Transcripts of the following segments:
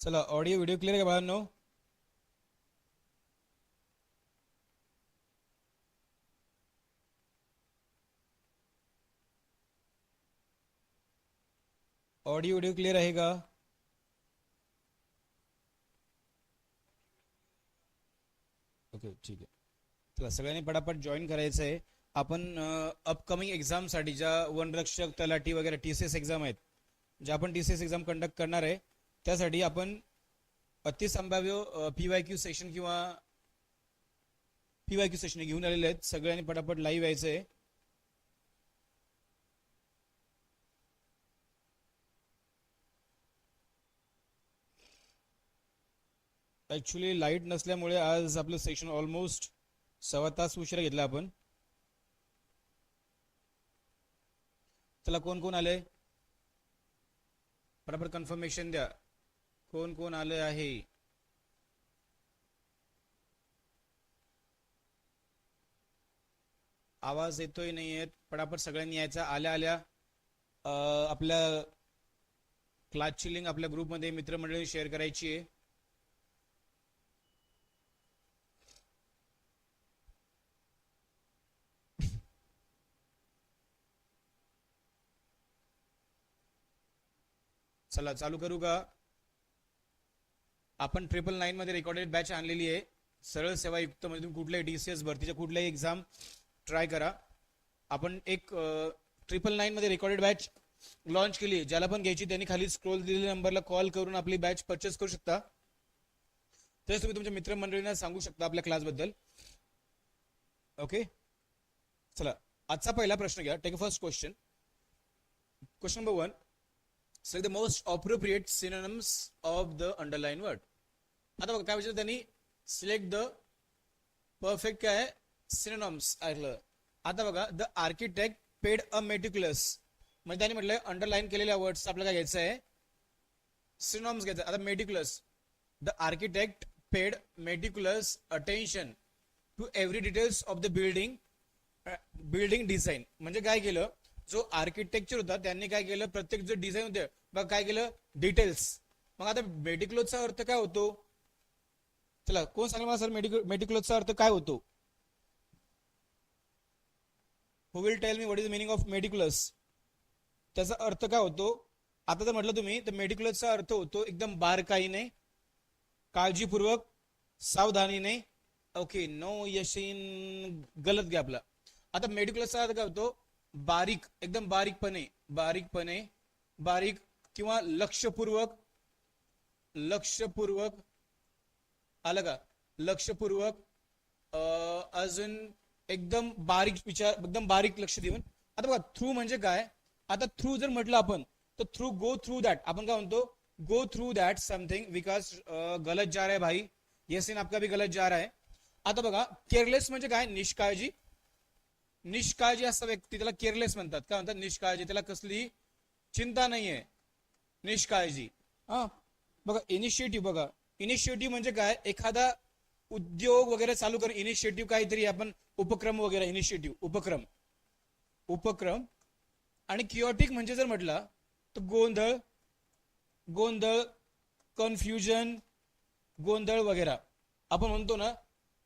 चला audio video clear आहे का बाळांनो? ऑडिओ व्हिडिओ क्लिअर आहे का? ओके ठीक आहे. चला सगळ्यांनी पटापट जॉईन करायचं आहे. आपण uh, अपकमिंग एक्झामसाठी ज्या वनरक्षक तलाठी वगैरे टी सी एस एक्झाम आहेत ज्या आपण T C S exam conduct करणार आहे त्यासाठी आपण अतिसंभाव्य पी वाय क्यू सेशन किंवा पी वाय क्यू सेशन घेऊन आलेले आहेत. सगळ्यांनी पटापट लाईव्ह यायचं आहे ॲक्च्युली लाइट नसल्यामुळे आज आपलं सेशन ऑलमोस्ट सव्वा तास उशिरा घेतला आपण. चला कोण कोण आले पटापट कन्फर्मेशन द्या. कोण कोण आलं आहे? आवाज येतोय नाही येत पटापट सगळ्यांनी यायचा. आल्या आल्या. आपल्या क्लासची लिंक आपल्या ग्रुपमध्ये मित्रमंडळी शेअर करायची आहे. चला चालू करू का? आपण ट्रिपल नाईनमध्ये रेकॉर्डेड बॅच आणलेली आहे. सरळ सेवा युक्त म्हणजे तुम्ही कुठल्याही एस भरतीच्या कुठल्याही एक्झाम ट्राय करा. आपण एक ट्रिपल नाईनमध्ये रेकॉर्डेड बॅच लॉन्च केली आहे. ज्याला पण घ्यायची त्यांनी खाली स्क्रोल दिलेल्या नंबरला कॉल करून आपली बॅच परचेस करू शकता. तसेच तुम्ही तुमच्या मित्रमंडळींना सांगू शकता आपल्या क्लासबद्दल ओके चला आजचा पहिला प्रश्न घ्या. Take first question question number one the most appropriate synonyms of the underline word आता बघा काय विचार त्यांनी सिलेक्ट द परफेक्ट काय सिनेनॉम्स ऐकलं. आता बघा the architect paid a meticulous म्हणजे त्यांनी म्हटलंय अंडरलाईन केलेल्या वर्ड्स आपल्याला काय घ्यायचं आहे? सिनॉम्स घ्यायचं आता meticulous the architect paid meticulous attention to every details of the building building design म्हणजे काय केलं? जो आर्किटेक्चर होता त्यांनी काय केलं? प्रत्येक जो डिझाईन होते बघा काय केलं? डिटेल्स मग आता मेटिक्युलसचा अर्थ काय होतो? चला कोण सांगेल मला सर मेडिक्लोजचा अर्थ काय होतो? Who will tell me what is meaning of meticulous त्याचा अर्थ काय होतो? आता जर म्हटलं तुम्ही तर मेडिक्युलसचा अर्थ होतो एकदम बारकाईने काळजीपूर्वक सावधानीने. ओके नो यशीन गलत घ्या आपला आता मेडिक्युलसचा अर्थ काय होतो? बारीक एकदम बारीकपणे बारीकपणे बारीक किंवा लक्षपूर्वक लक्षपूर्वक आलं का? लक्षपूर्वक अजून एकदम बारीक विचार एकदम बारीक लक्ष देऊन. आता बघा थ्रू म्हणजे काय? आता थ्रू जर म्हटलं आपण तर थ्रू गो थ्रू दॅट आपण काय म्हणतो? Go through that something Vikas गलत जा रहा है भाई. ये सीन आपका भी गलत जा रहा है. आता बघा केअरलेस म्हणजे काय? निष्काळजी. निष्काळजी असा व्यक्ती त्याला केअरलेस म्हणतात. काय म्हणतात? निष्काळजी. त्याला कसली? चिंता नाहीये. निष्काळजी. हा? बघा इनिशिएटिव्ह बघा. इनिशिएटिव्ह म्हणजे काय? एखादा उद्योग वगैरे चालू कर इनिशिएटिव्ह काहीतरी आपण उपक्रम वगैरे इनिशिएटिव्ह उपक्रम. उपक्रम आणि किओटिक म्हणजे जर म्हटला तर गोंधळ गोंधळ कन्फ्युजन गोंधळ वगैरे. आपण म्हणतो ना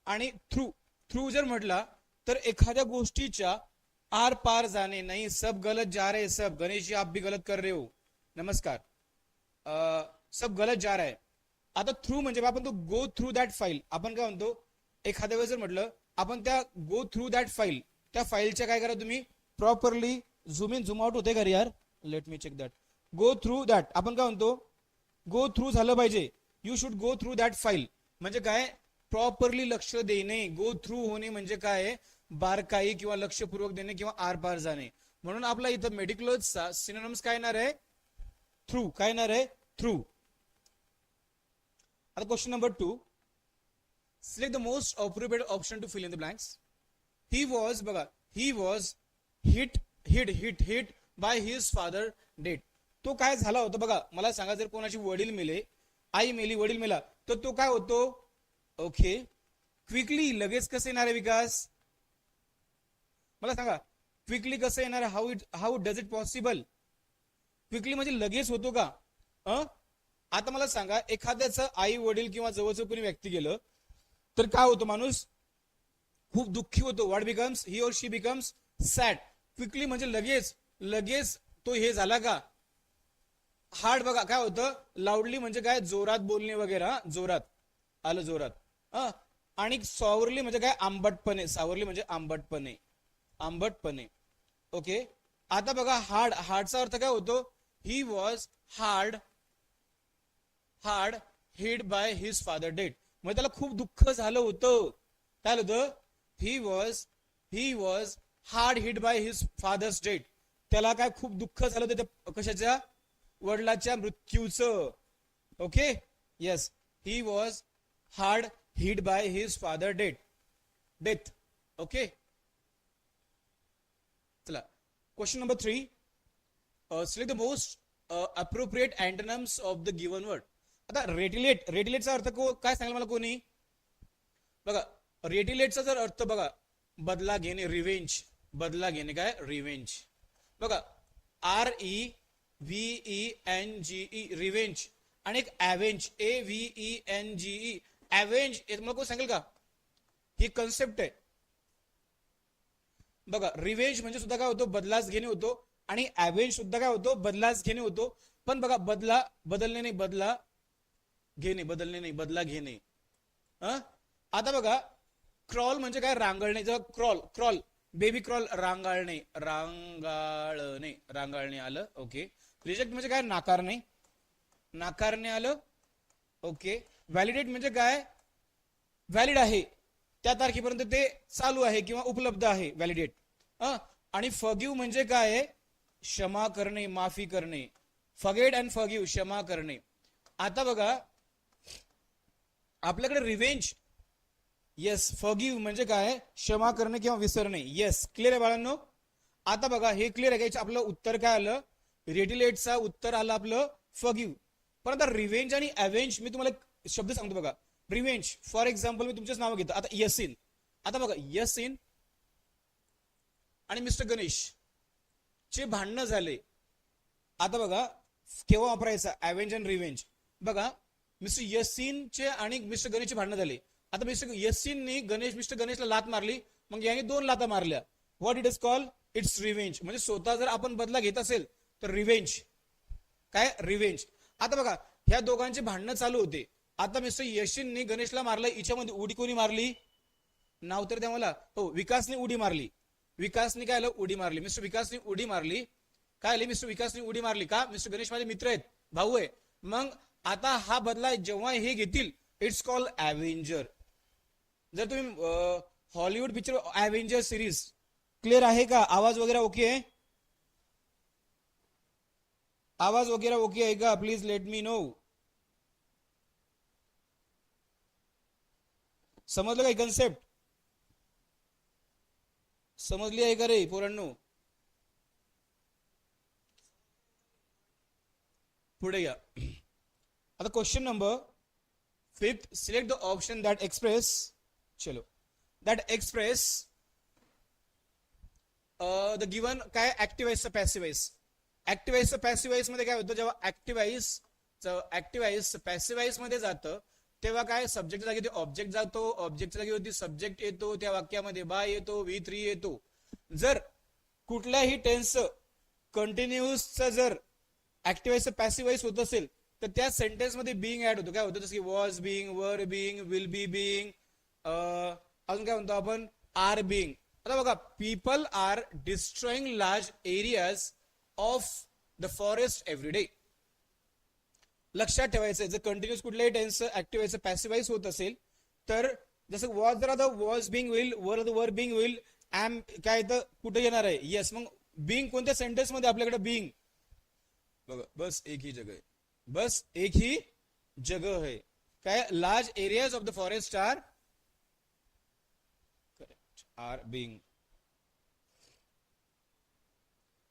आणि थ्रू थ्रू जर म्हटला तर एखाद्या गोष्टीच्या आर पार जाणे. नाही सब गलत जा रहे सब. गणेश जी आप भी गलत कर रहे हो. नमस्कार. आ, सब गलत जा रहा है. आता थ्रू म्हणजे बा आपण तो गो थ्रू दॅट फाईल आपण काय म्हणतो? एखाद्या वेळेस जर म्हटलं आपण त्या गो थ्रू दॅट फाईल त्या फाईलच्या काय करा तुम्ही? Properly zoom in zoom out होते का रे यार? Let me check that go through that आपण काय म्हणतो? गो थ्रू झालं पाहिजे. You should go through that file म्हणजे काय? प्रॉपरली लक्ष देणे. गो थ्रू होणे म्हणजे काय? बारकाई किंवा लक्षपूर्वक देणे किंवा आरपार जाणे. म्हणून आपला इथं मेडिक्लोजचा सिनोनम्स काय येणार आहे? थ्रू काय येणार आहे? थ्रू आता question number two select the most appropriate option to fill in the blanks he was बघा he was hit hit hit hit by his father date तो काय झाला होता बघा मला सांगा जर कोणाची वडील मेले आई मेली वडील मेला तर तो काय होतो? ओके क्विकली लगेच कसं येणार आहे विकास? मला सांगा क्विकली कसं येणार? How it how does it possible quickly म्हणजे लगेच होतो का? आता मला सांगा एखाद्याचं आई वडील किंवा जवळचं कोणी व्यक्ती गेलं तर काय होतं माणूस? खूप दुःखी होतो. वॉट बिकम्स ही और शी बिकम्स सॅड क्विकली म्हणजे लगेच लगेच तो हे झाला का? हार्ड बघा काय होतं? लाऊडली म्हणजे काय? जोरात बोलणे वगैरे जोरात. आलं जोरात. आणि सॉवरली म्हणजे काय? आंबटपणे. सावरली म्हणजे आंबटपणे. आंबटपणे. ओके आता बघा हार्ड हार्डचा अर्थ काय होतो? He was hard hard hit by his father date म्हणजे त्याला खूप दुःख झालं होतं. काय झालं होतं? He was he was hard hit by his father's date त्याला काय खूप दुःख झालं होतं त्या कशाच्या? वडिलाच्या मृत्यूचं. Okay yes he was hard hit by his father date death okay चला. Question number three select the most appropriate antonyms of the given word आता रेटिलेट रेटिलेटचा अर्थ को काय सांगेल मला कोणी? बघा रेटिलेटचा जर अर्थ बघा बदला घेणे रिवेंज बदला घेणे काय? रिवेंज बघा R E V E N G E revenge आणि एक avenge A V E N G E avenge हे तुम्हाला कोण सांगेल का? ही कन्सेप्ट आहे. बघा रिवेंज म्हणजे सुद्धा काय होतो? बदलाच घेणे होतो. आणि ॲव्हेंज सुद्धा काय होतो? बदलाच घेणे होतो. पण बघा बदला बदलणे नाही बदला घेणे बदलणे नाही बदला घेणे. आता बघा क्रॉल म्हणजे काय? रांगाळणे. जेव्हा क्रॉल क्रॉल बेबी क्रॉल रांगाळणे. रांगाळणे. रांगाळणे आलं ओके. रिजेक्ट म्हणजे काय? नाकारणे. नाकारणे आलं ओके. व्हॅलिडेट म्हणजे काय? व्हॅलिड आहे. त्या तारखेपर्यंत ते चालू आहे किंवा उपलब्ध आहे व्हॅलिडेट आणि फगिव म्हणजे काय? आहे क्षमा करणे माफी करणे. फगेड अँड फगिव क्षमा करणे. आता बघा आपल्याकडे रिवेंज येस फगिव म्हणजे काय? क्षमा करणे किंवा विसरणे. येस क्लिअर आहे बाळांनो? आता बघा हे क्लिअर आहे का आपलं उत्तर काय आलं? रेटिलेटचा उत्तर आलं आपलं फगिव पण आता रिवेंज आणि अव्हेंज मी तुम्हाला एक शब्द सांगतो बघा. रिवेंज फॉर एक्झाम्पल मी तुमचेच नाव घेतो. आता यस इन आता बघा यस इन आणि मिस्टर गणेश चे भांडणं झाले आता बघा केव्हा वापरायचा? अव्हेंज अँड रिवेंज बघा मिस्टर यसीनचे आणि मिस्टर गणेशची भांडणं झाले. आता मिस्टर यसीननी गणेश मिस्टर गणेशला लात मारली मग याने दोन लाता मारल्या. What it is call it's revenge म्हणजे स्वतः जर आपण बदला घेत असेल तर रिव्हेंज काय? रिवेंज आता बघा ह्या दोघांचे भांडणं चालू होते. आता मिस्टर यशीननी गणेशला मारलं हिच्यामध्ये उडी कोणी मारली? नाव तर द्या मला. हो विकासने उडी मारली. विकासने काय आलं? उडी मारली. मिस्टर विकासने उडी मारली. काय आली? मिस्टर विकासने उडी मारली. का? मिस्टर गणेश माझे मित्र आहेत. भाऊ आहे. मग आता हा बदला जेव्हा हे घेतील इट्स कॉल अव्हेंजर जर तुम्ही Hollywood picture avenger series clear आहे का? आवाज वगैरे ओके आहे? आवाज वगैरे ओके आहे का? प्लीज लेट मी नो समजलं काय कन्सेप्ट समजली आहे का रे पोरांनो? पुढे या. आता question number fifth select the option that express चलो. दॅट एक्सप्रेस द गिवन काय ऍक्टिवाइज पॅसिवाइज ऍक्टिवाइज पॅसिवाइजमध्ये काय होतं? जेव्हा ऍक्टिवाइज ऍक्टिवाइज पॅसिवाइजमध्ये जातं तेव्हा काय? सब्जेक्ट जागी ऑब्जेक्ट जातो ऑब्जेक्टच्या जागी होती सब्जेक्ट येतो त्या वाक्यामध्ये बाय येतो व्ही थ्री येतो. जर कुठल्याही टेन्स कंटिन्युअसचा जर ऍक्टिवाइज पॅसिवाइज होत असेल तर त्या सेंटेन्समध्ये बिंग ऍड होतो. काय होतं? जसं की was being were being will be being अजून काय म्हणतो आपण? आर बिंग आता बघा people are destroying large areas of the forest every day लक्षात ठेवायचं जर कंटिन्युअस कुठल्याही टेन्स ऍक्टिव्हायचं पॅसिवाईज होत असेल तर जसं वॉज जर आता वॉज बिंग होईल वर वर बिंग होईल ऍम काय तर कुठे येणार आहे? येस मग बिंग कोणत्या सेंटेन्समध्ये आपल्याकडे बिंग बघा बस एक ही जग आहे. बस एक ही जगह है। क्या large areas of the forest are are being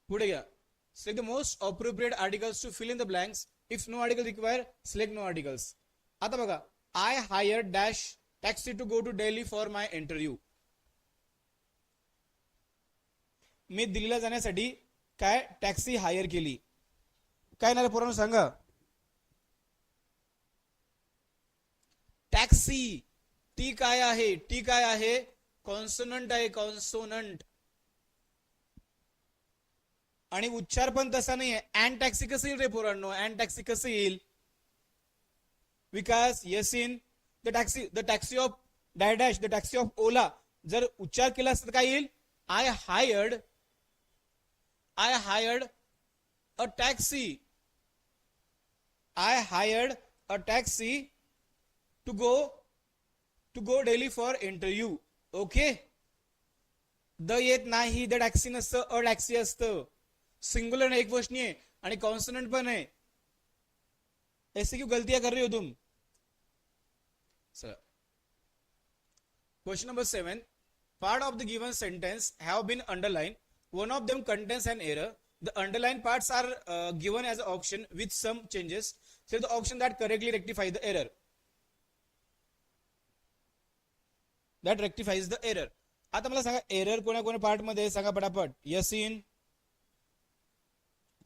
select the most appropriate articles to fill in the blanks if no article require select no articles आता बघा I hire dash taxi to go to Delhi for my interview मी दिल्लीला जाण्यासाठी काय taxi higher केली? काय नाही पोरांना सांगा? टॅक्सी ती काय आहे? टी काय आहे? कॉन्सोनंट आहे कॉन्सोनंट. आणि उच्चार पण तसा नाही आहे अँड टॅक्सी कसं येईल रे पोरांनो? अँड टॅक्सी कसं येईल? Vikas Yasin the taxi the taxi of dash the taxi of Ola. जर उच्चार केला असता तर काय येईल? I hired I hired a taxi. I hired a taxi. To go to go Delhi for interview okay the येत नाही the taxi नसतं अ टॅक्सी असतं सिंगुलर एक वचनी आहे आणि कॉन्सनंट पण आहे ऐसे क्यों गलतियां कर रहे हो तुम sir question number seven part of the given sentence have been underlined one of them contains an error the underlined parts are uh, given as an option with some changes so the option that correctly rectify the error that rectifies the error आता मला सांगा error कोणा कोणा पार्टमध्ये? सांगा पटापट. Yes in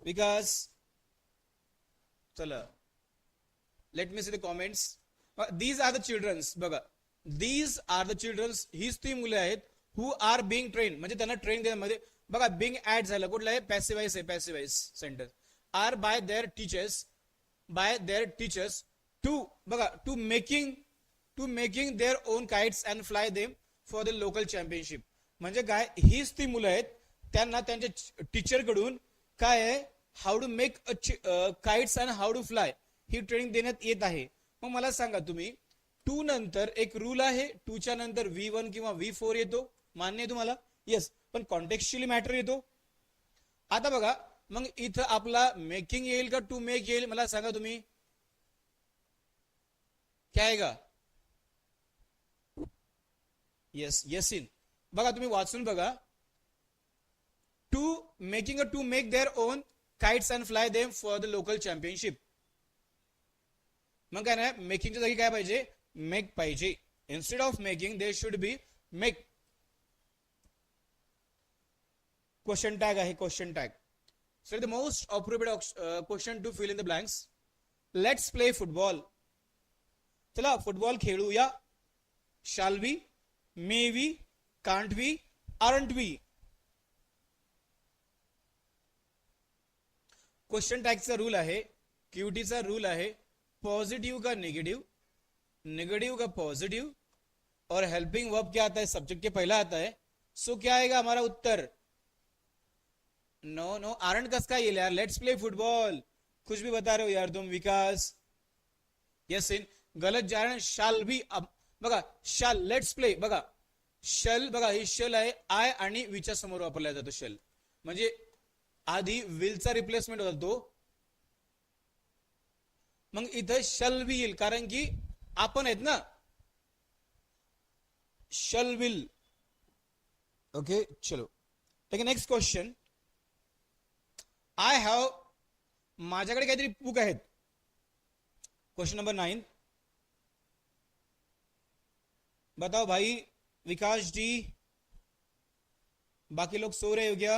Vikas चला. Let me see the comments these are the children's बघा. दीज आर द चिल्ड्रन्स हीच ती मुले आहेत हु आर बिंग ट्रेन म्हणजे त्यांना ट्रेन देण्यामध्ये बघा बिंग ऍड झालं. कुठलं आहे? पॅसिवाईज आहे passivise sentence are by their teachers by their teachers to बघा to making to making their own kites and fly them for the local championship म्हणजे काय हीच ती मुलं आहेत त्यांना त्यांच्या टीचरकडून काय आहे how to make a kites and how to fly he training देण्यात येत आहे. मग मला सांगा तुम्ही टू नंतर एक रूल आहे टूच्या नंतर व्ही वन किंवा व्ही फोर येतो मान्य आहे तुम्हाला? येस पण कॉन्टेक्च्युअली मॅटर येतो. आता बघा मग इथं आपला मेकिंग येईल का टू मेक येईल मला सांगा तुम्ही. काय आहे का? येस येसिन बघा तुम्ही वाचून बघा. To making a to make their own kites and fly them for the local championship मग काय नाही मेकिंगच्या जागी काय पाहिजे? मेक पाहिजे. Instead of making they should be make question tag आहे question tag sir the most appropriate question to fill in the blanks let's play football चला football खेळूया. Shall we may we can't we aren't we question टॅगचा rule आहे क्यूटीचा rule है positive का negative negative का positive और helping verb क्या आता है सब्जेक्ट के पहला आता है सो क्या आएगा हमारा उत्तर? नो नो आरंट कस का ये यार? लेट्स प्ले फुटबॉल कुछ भी बता रहे हो यार तुम, विकास. यस इन गलत जा रहे हैं शाल भी अब बघा शाल लेट्स प्ले बघा शल बघा ही शल आहे आय आणि विच्या समोर वापरला जातो शल म्हणजे आधी विलचा रिप्लेसमेंट होता तो. मग इथं शल बी येईल कारण की आपण आहेत ना? शल विल ओके चलो. ठीक नेक्स्ट क्वेश्चन आय हॅव माझ्याकडे काहीतरी बुक आहेत. क्वेश्चन नंबर नाईन बताओ भाई, विकास जी, बाकी लोग सो रहे हो क्या?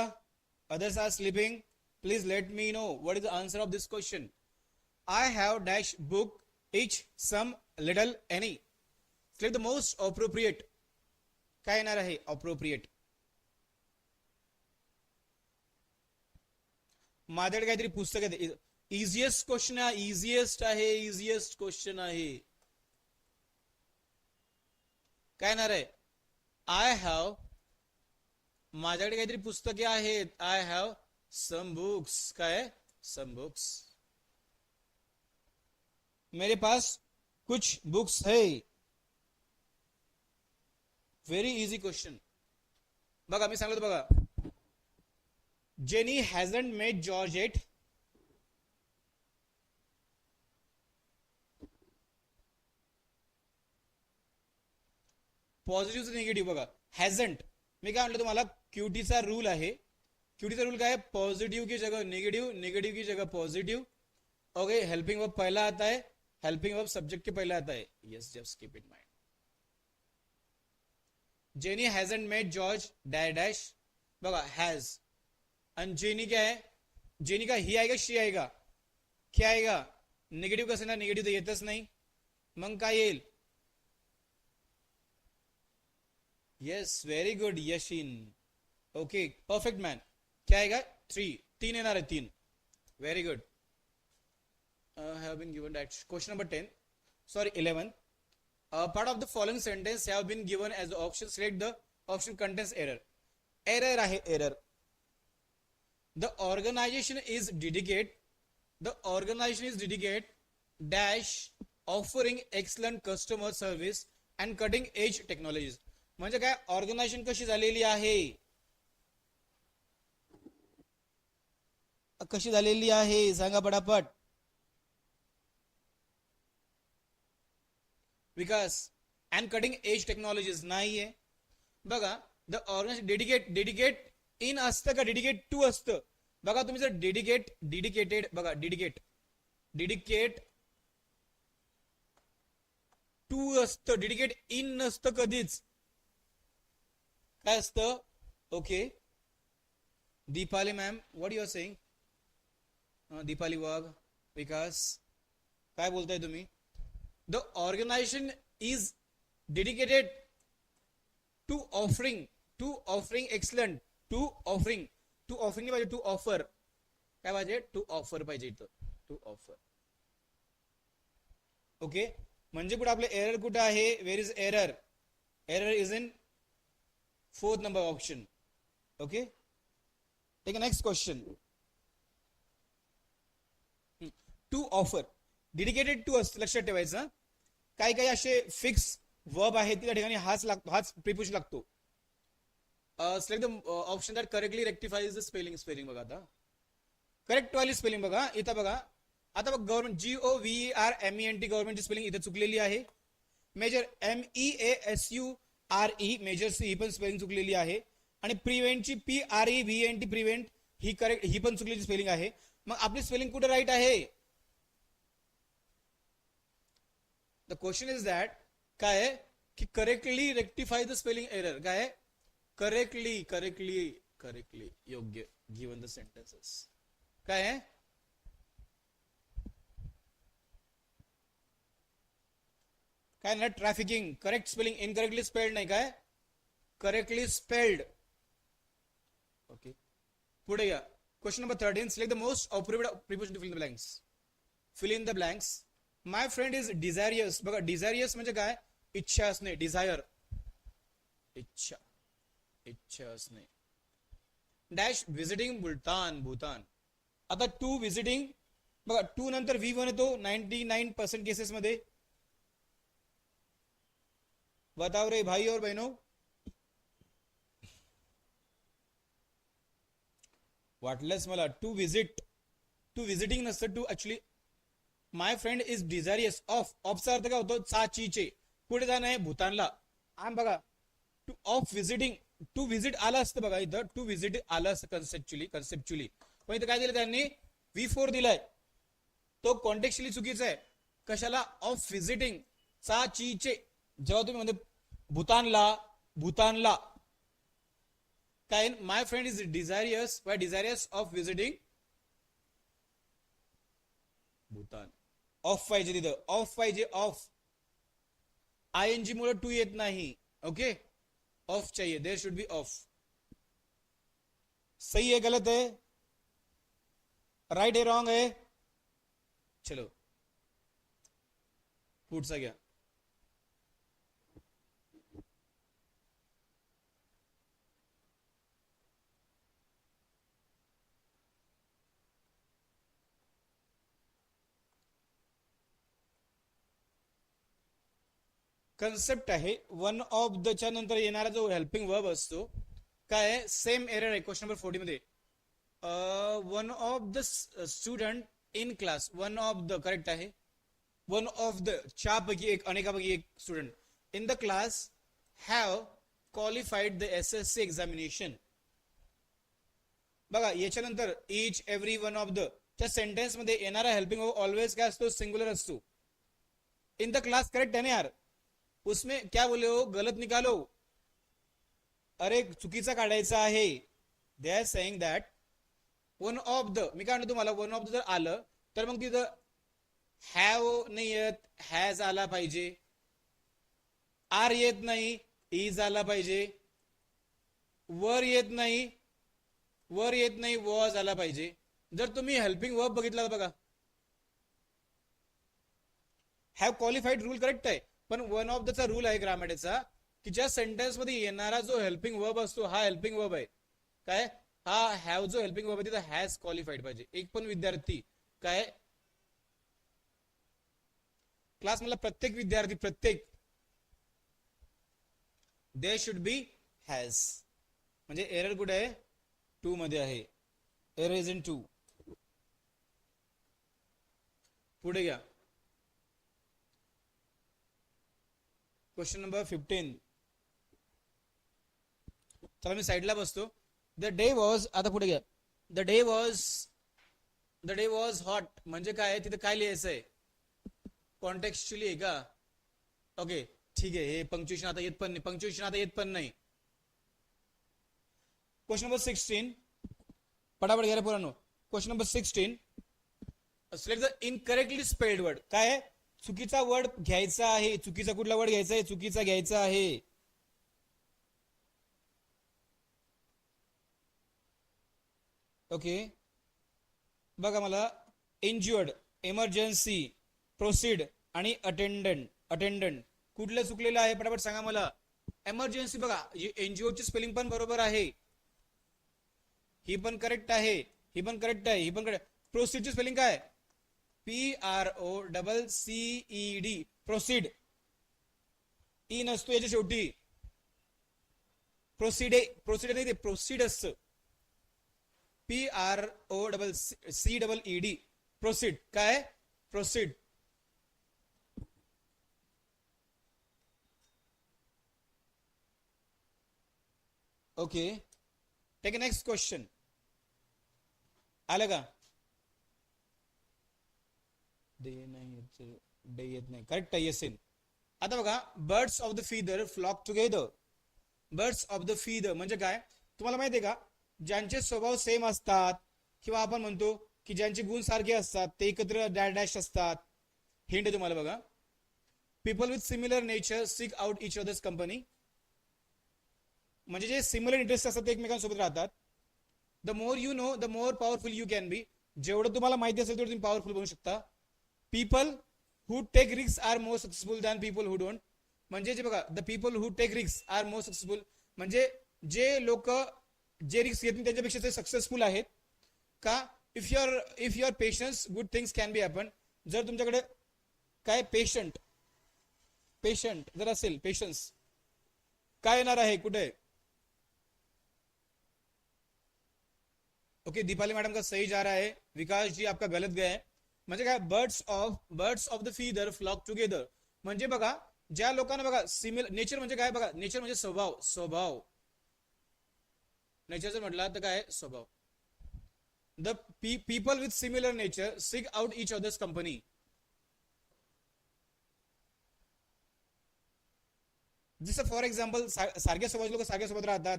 Others are sleeping please let me know what is answer of this question I have dash book each some little any slip the most appropriate का येणार अप्रोप्रिएट माझ्याकडे काहीतरी पुस्तक है इजिएस्ट क्वेश्चन है इजिएस्ट है इझिएस्ट क्वेश्चन है। येणार आहे? आय हॅव माझ्याकडे काहीतरी पुस्तके आहेत. आय हॅव सम बुक्स काय? सम बुक्स मेरे पास कुछ बुक्स है. व्हेरी इझी क्वेश्चन बघा, मी सांगतो बघा. Jenny hasn't made George eat positive negative बघा. हॅझंट मी काय म्हटलं तुम्हाला? क्यूटीचा रूल आहे. क्यूटीचा रूल काय? है पॉजिटिव की जगह नेगेटिव नेगेटिव की जगह पॉजिटिव ओके हेल्पिंग वर्ब पहला आता है हेल्पिंग वर्ब सब्जेक्ट के पहले आता है yes just keep in mind Jenny hasn't made George dash dash बघा हैज़ आणि जेनी क्या है? जेनी का ही आएगा शी आएगा. क्या आएगा? निगेटिव्ह कसं ना निगेटिव्ह तर येतच नाही. मग काय येईल? Yes very good Yasin okay perfect man क्या आएगा थ्री तीन येणार आहे तीन very good have been given that question number ten sorry eleven part of the following sentence have been given as option select the option contains error error आहे error the organisation is dedicate the organisation is dedicate dash offering excellent customer service and cutting edge technologies म्हणजे काय organisation कशी झालेली आहे? कशी झालेली आहे? सांगा पटापट. Vikas and cutting edge technologies नाहीये. बघा the organisation dedicate dedicate in असतं का डेडिकेट टू असतं? बघा तुम्ही जर डेडिकेट डेडिकेटेड बघा डेडिकेट डेडिकेट टू असतं डेडिकेट इन नसतं कधीच. काय असतं okay Deepali ma'am what you saying Deepali Wagh Vikas काय बोलताय तुम्ही? The organisation is dedicated to offering to offering excellent to offering to offering पाहिजे टू ऑफर काय पाहिजे? टू ऑफर पाहिजे इथं. टू ऑफर ओके म्हणजे कुठं आपलं एरर कुठं आहे? Where is error error is in fourth number option okay a next question to offer dedicated to असतं लक्षात ठेवायचं काही काही असे फिक्स वर्ब आहेत त्या ठिकाणी हाच लागतो हाच प्रिपुश लागतो. Select the option that correctly rectifies the spelling spelling बघा आता. करेक्ट वाली स्पेलिंग बघा. इथं बघा. आता बघ government G O V R M E N T गव्हर्नमेंटची spelling इथे चुकलेली आहे. Major M E A S U R E measures ही पण स्पेलिंग चुकलेली आहे. आणि प्रिव्हेंटची P R E V N T prevent ही करेक्ट ही पण चुकलेली स्पेलिंग आहे. मग आपली स्पेलिंग कुठे राईट आहे? द क्वेश्चन इज दॅट काय की correctly rectify the spelling error काय करेक्टली करेक्टली करेक्टली योग्य गिवन द सेंटेन्सेस काय आहे? काय ना trafficking correct spelling incorrectly spelled नाही काय? करेक्टली स्पेल्ड ओके पुढे या. Question number thirteen select the most appropriate preposition to fill the blanks fill in the blanks my friend is desirous बघा desirous म्हणजे काय? इच्छा असणे डिझायर इच्छा. इच्छा असणे डॅश व्हिजिटिंग भूतान भूतान आता टू व्हिजिटिंग बघा टू नंतर व्ही वन येतो. नाईन्टी नाईन पर्सेंट केसेसमध्ये बताओ रे भाई और बहनों। वाटलंच मला टू विजिट टू विजिटिंग नसतं to actually my friend is desirous of ऑफचा अर्थ काय होतो चाचीचे पुढे जाणं आहे? भूतानला. आम बघा. To of visiting to visit आलं असतं बघा इथं. टू व्हिजिट आलं असतं कन्सेप्च्युअली कन्सेप्च्युअली पण इथं काय दिलं त्यांनी? व्ही फोर दिलाय. तो कॉन्टेक्चुअली चुकीचा आहे. कशाला? ऑफ व्हिजिटिंग चे जेव्हा तुम्ही म्हणजे भूतानला भूतानला. My friend is desirous why desirous of visiting Bhutan? Of पाहिजे तिथं. ऑफ़ पाहिजे ऑफ़ आय एन जी मुळे टू येत नाही. ओके ऑफ़ चाहिए. देर शुड बी ऑफ़ सही है गलत है राइट है रॉन्ग है चलो. फूट सा घ्या. कन्सेप्ट आहे. वन ऑफ द च्या नंतर येणारा जो हेल्पिंग वर्ब असतो काय सेम एरर आहे. क्वेश्चन नंबर फोर्टी मध्ये. One of the student in class one of the correct आहे. वन ऑफ द चारपैकी एक अनेकापैकी एक student in the class have qualified the S S C examination बघा याच्यानंतर each every one of the त्या सेंटेन्समध्ये येणारा हेल्पिंग वर्ब ऑलवेज काय असतो? सिंग्युलर असतो. इन द क्लास करेक्ट आहे ना यार? उसमें क्या बोले हो? गलत निकालो. अरे चुकीचा काढायचा आहे. They are saying that one of the मी काय म्हणतो तुम्हाला वन ऑफ द जर आलं तर मग तिथं हॅव नाही येत हॅज आला पाहिजे. आर येत नाही इज आला पाहिजे. वर येत नाही वर येत नाही वॉज आला पाहिजे. जर तुम्ही हेल्पिंग वर्ब बघितला तर बघा. हॅव क्वालिफाईड रूल करेक्ट आहे. पण वन ऑफ दचा रूल आहे ग्रामॅटिकचा की ज्या सेंटेन्समध्ये येणारा जो हेल्पिंग वर्ब असतो हा हेल्पिंग वर्ब आहे. काय? हा हॅव जो हेल्पिंग वर्ब आहे तिथं हॅज क्वालिफाईड पाहिजे. एक पण विद्यार्थी काय? क्लास मला प्रत्येक विद्यार्थी प्रत्येक दे शुड बी हॅज म्हणजे एरर कुठे आहे? टू मध्ये आहे. एरर इज इन टू पुढे घ्या. क्वेश्चन नंबर फिफ्टीन चला मी साईडला बसतो. द डे वॉज आता पुढे घ्या. The day was the day was hot म्हणजे काय? तिथे काय लिहायचं आहे कॉन्टेक्स्चुअली आहे का? ओके ठीक आहे. हे पंक्च्युएशन आता येत पण नाही. पंक्च्युएशन आता येत पण नाही. क्वेश्चन नंबर सिक्स्टीन पटापट घ्या पुरानो. Question number sixteen select the incorrectly spelled word काय आहे? चुकीचा वर्ड घ्यायचा आहे चुकीचा कुठला वर्ड घ्यायचा आहे चुकीचा घ्यायचा आहे. ओके बघा मला इंज्युअर्ड इमर्जन्सी प्रोसीड आणि अटेंडंट अटेंडंट कुठलं चुकलेलं आहे? पटापट सांगा मला. एमर्जन्सी बघा एनजीओ ची स्पेलिंग पण बरोबर आहे. ही पण करेक्ट आहे ही पण करेक्ट आहे ही पण करेक्ट प्रोसिडची स्पेलिंग काय? P R O double C E D proceed E नसतो याच्या शेवटी प्रोसिडे प्रोसीड नाही ते प्रोसीड असतं P R O double C double E D proceed काय? Proceed okay take next question आलं का? नाही डे येत नाही. करेक्ट आहे येस आता बघा birds of the feather flock together birds of the feather म्हणजे काय? तुम्हाला माहिती आहे का? ज्यांचे स्वभाव सेम असतात किंवा आपण म्हणतो की ज्यांचे गुण सारखे असतात ते एकत्र डॅश डॅश असतात. हिंट आहे तुम्हाला बघा. People with similar nature seek out each others company म्हणजे जे सिमिलर इंटरेस्ट असतात ते एकमेकांसोबत राहतात. The more you know the more powerful you can be जेवढं तुम्हाला माहिती असेल तेवढं तुम्ही पॉवरफुल बनू शकता. People who take risks are more successful than people who don't म्हणजे जे बघा the people who take risks are more successful म्हणजे जे लोक जे रिक्स घेत नाही त्यांच्यापेक्षा ते सक्सेसफुल आहेत. का? If your if your patience good things can be happen जर तुमच्याकडे काय पेशंट पेशंट जर असेल पेशन्स काय येणार आहे? कुठे? ओके दीपाली मैडम का सही जा रहा है? विकास जी आपका गलत गया है. म्हणजे काय? Birds of birds of the feather flock together म्हणजे बघा ज्या लोकांना बघा सिमिलर नेचर म्हणजे काय बघा? नेचर म्हणजे स्वभाव स्वभाव. नेचर जर म्हटला तर काय? स्वभाव. The people with similar nature seek out each others company जसं फॉर एक्झाम्पल सारख्या स्वभावाचे लोक सारख्या सोबत राहतात.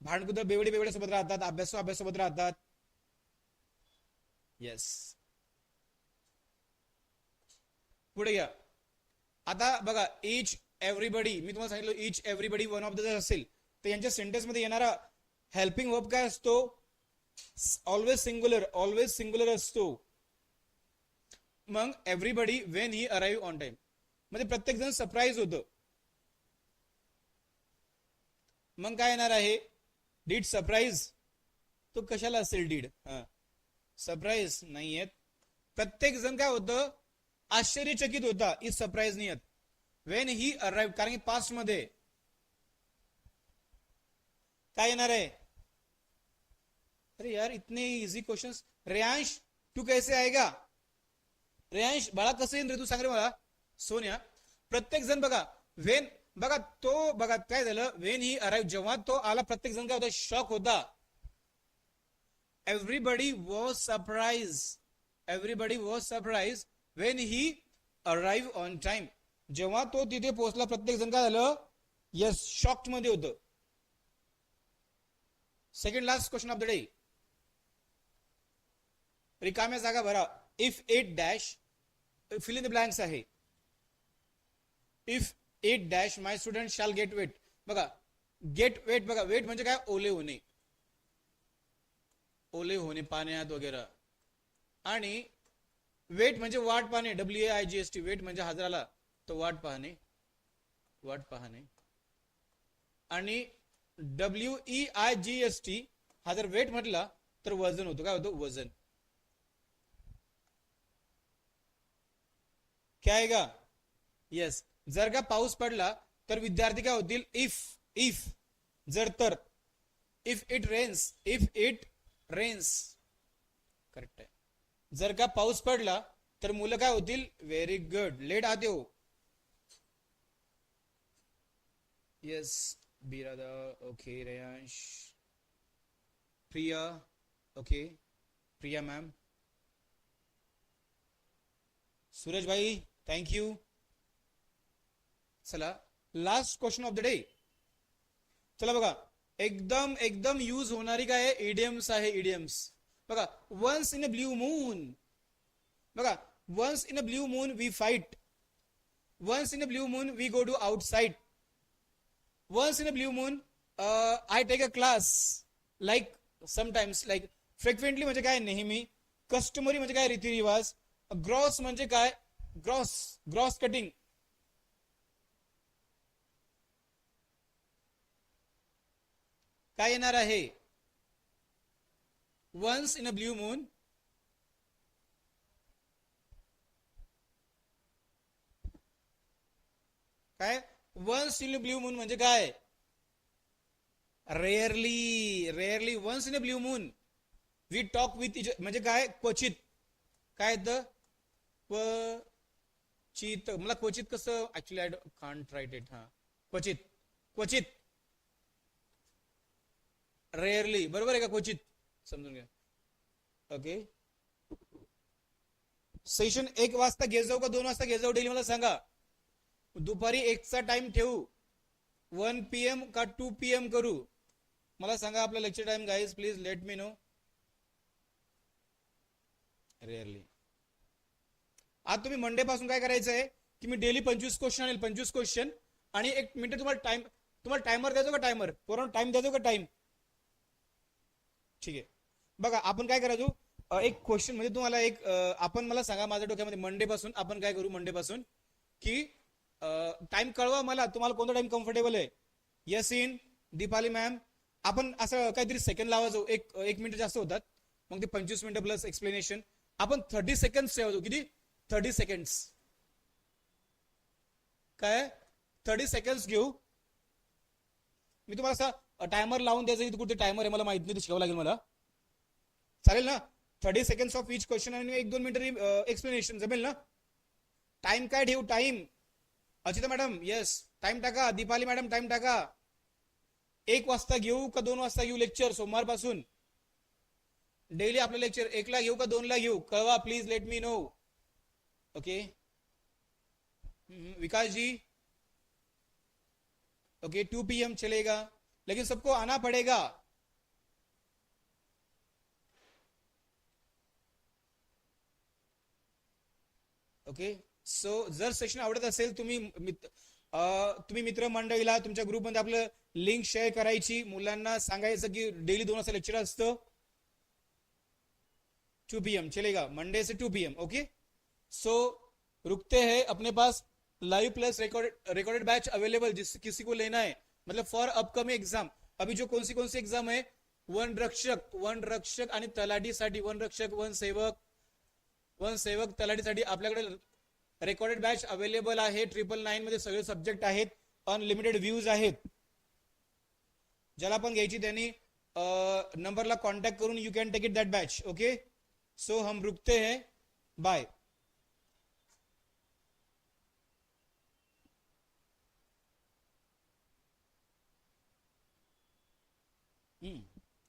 भांडकुद बेवडे बेवडे सोबत राहतात. अभ्यास अभ्यास सोबत राहतात. येस पुढे या आता बघा इच एव्हरीबडी मी तुम्हाला सांगितलं each everybody one of the जर असेल. तर यांच्या सेंटेन्समध्ये येणारा हेल्पिंग वर्ब काय असतो? ऑलवेज सिंग्युलर ऑलवेज सिंग्युलर असतो. मग everybody when he arrive on time म्हणजे प्रत्येक जण सरप्राईज होतं. मग काय येणार आहे? डीड सरप्राईज तो कशाला असेल डीड हा. सरप्राईज नाही आहेत प्रत्येक जण काय होतं? आश्चर्यचकित होता. इज सरप्राईज नाही येत. वेन ही अराइव कारण की पास्टमध्ये काय येणार आहे? अरे यार इतने इझी क्वेश्चन रेयांश तू कैसे आएगा? रेयांश बाळा कसं येईन रे तू? सांग रे मला. सोन्या प्रत्येक जण बघा. वेन बघा तो बघा काय झालं? वेन ही अराईव्ह जेव्हा तो आला प्रत्येक जण काय होता? शॉक होता. Everybody was surprise everybody was surprise when he arrive on time जेव्हा तो तिथे पोहोचला प्रत्येक जण काय झालं? यस शॉक्टमध्ये होतं. Second last question of the day रिकाम्या जागा भरा. If it dash fill in the blanks आहे. If it dash my student shall get wet बघा गेट वेट बघा वेट म्हणजे काय? ओले होणे. ओले होणे पाण्यात वगैरे. आणि वेट म्हणजे वाट पाहणे W A I G S T wait म्हणजे हजाराला तो वाट पाहणे. वाट पाहणे. आणि W E I G S T हा जर वेट म्हटला तर वजन होतो. काय होतं? वजन. क्या आहे का? येस जर का पाऊस पडला तर विद्यार्थी काय होतील? इफ इफ जर तर. If it rains if it rains correct आहे. जर का पाऊस पडला तर मुलं काय होतील? व्हेरी गुड लेट आते हो. Yes बिरादा okay Reyansh Priya okay Priya ma'am Suraj भाई थँक यू चला last question of the day चला बघा एकदम एकदम यूज होणारी काय आहे इडियम्स आहे इडियम्स बघा once in a blue moon बघा once in a blue moon we fight once in a blue moon we go to outside once in a blue moon I take a class like sometimes like frequently म्हणजे काय नेहमी customary म्हणजे काय रीतिरिवाज gross म्हणजे काय gross gross cutting काय येणार आहे once in a blue moon काय? Once in a blue moon म्हणजे काय? Rarely rarely once in a blue moon we talk with is म्हणजे काय? क्वचित. काय द क्वचित. मला क्वचित कसं actually I can't write it हा. क्वचित. क्वचित. रेअरली बरोबर आहे का क्वचित? समजून घ्या. ओके सेशन एक वाजता घेत जाऊ का दोन वाजता घेत जाऊ डेली मला सांगा. दुपारी एकचा टाइम ठेवू. वन पी एम का टू पी एम करू. मला सांगा आपला lecture time guys please let me know rarely आज तुम्ही मंडे पासून काय करायचं आहे की मी डेली पंचवीस क्वेश्चन आणेल पंचवीस क्वेश्चन आणि एक मिनिट तुम्हाला टाइम तुम्हाला टायमर द्यायचो का टायमर पूर्ण टाइम द्यायचो का टाइम ठीक आहे. बघा आपण काय करायचो? एक क्वेश्चन म्हणजे तुम्हाला एक आपण मला सांगा माझ्या डोक्यामध्ये मंडे पासून आपण काय करू मंडे पासून की टाइम कळवा मला तुम्हाला कोणता टाइम कम्फर्टेबल आहे? यस इन दीपाली मॅम आपण असं काहीतरी सेकंड लावायचो एक एक मिनिट जास्त होतात. मग ते पंचवीस मिनिटं प्लस एक्सप्लेनेशन आपण थर्टी सेकंड ठेवतो किती? थर्टी सेकंड्स काय? थर्टी सेकंड्स घेऊ. मी तुम्हाला असा टायमर लावून द्यायचं इथे कुठे टायमर आहे मला माहीत नाही शिकावं लागेल मला. चालेल ना? Thirty seconds of each question आणि एक दोन मिनिट एक्सप्लेनेशन जमेल ना? टाइम काय ठेवू? Time Achita madam yes time टाका. दीपाली मॅडम टाइम टाका. एक वाजता घेऊ का दोन वाजता घेऊ? लेक्चर सोमवारपासून डेली आपलं लेक्चर एकला घेऊ का दोनला घेऊ? कळवा please let me know okay Vikas ji okay two P M चलेगा. लेकिन सबको आना पड़ेगा. ओके सो जर सेशन आवडत असेल तुम्ही मित- अं, तुम्ही मित्रमंडळीला तुमच्या ग्रुपमध्ये आपलं लिंक शेअर करायची. मुलांना सांगायचं की डेली दोन वाजता लेक्चर असतं. टू पी एम चलेगा. मंडे से two P M okay so रुकते हैं अपने pass live plus recorded recorded batch available जिस किसी को लेना है. मतलब फॉर अपकमिंग एग्जाम अभी जो कौन सी कौन सी एग्जाम है? वन रक्षक वन रक्षक आणि तलाठी साठी वन रक्षक वन सेवक. पण सेवक तलाठीसाठी आपल्याकडे रेकॉर्डेड बॅच अवेलेबल आहे. ट्रिपल नाईन मध्ये सगळे सब्जेक्ट आहेत. अनलिमिटेड व्ह्यूज आहेत. ज्याला पण घ्यायची त्यांनी नंबरला कॉन्टॅक्ट करून you can take it that batch okay so हम रुकते हैं. बाय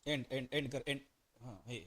एंड एंड एंड कर एंड हाँ हे.